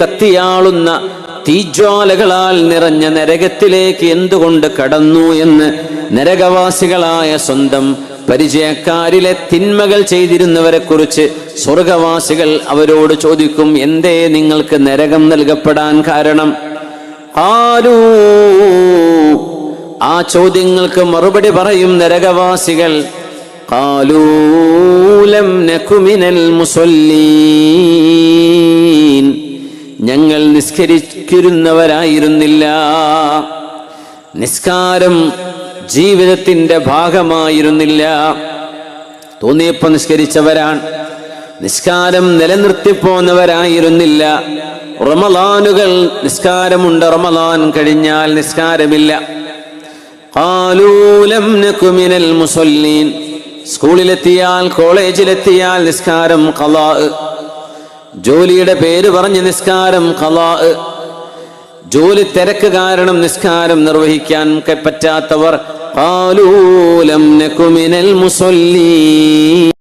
കത്തിയാളുന്ന തീജ്വാലകളാൽ നിറഞ്ഞ നരകത്തിലേക്ക് എന്തുകൊണ്ട് കടന്നു എന്ന് നരകവാസികളായ സ്വന്തം പരിചയക്കാരിലെ തിന്മകൾ ചെയ്തിരുന്നവരെ കുറിച്ച് സ്വർഗവാസികൾ അവരോട് ചോദിക്കും എന്തേ നിങ്ങൾക്ക് നരകം നൽകപ്പെടാൻ കാരണം? ആരൂ? ആ ചോദ്യങ്ങൾക്ക് മറുപടി പറയും നരകവാസികൾ. കാലൂലം നക്കുമിനൽ മുസല്ലീൻ. ഞങ്ങൾ നിസ്കരിക്കുന്നവരായിരുന്നില്ല നിസ്കാരം ജീവിതത്തിന്റെ ഭാഗമായിരുന്നില്ല. തോന്നിയപ്പോ നിസ്കരിച്ചവരാണ്. നിസ്കാരം നിലനിർത്തിപ്പോന്നവരായിരുന്നില്ല. റമലാനുകൾ നിസ്കാരമുണ്ട്. റമലാൻ കഴിഞ്ഞാൽ നിസ്കാരമില്ല. മുസല്ലീൻ. സ്കൂളിലെത്തിയാൽ കോളേജിലെത്തിയാൽ നിസ്കാരം ഖലാ ജോലിയുടെ പേര് പറഞ്ഞ് നിസ്കാരം കലാ ജോലി തിരക്ക് കാരണം നിസ്കാരം നിർവഹിക്കാൻ പറ്റാത്തവർ മിനൽ മുസല്ലീൻ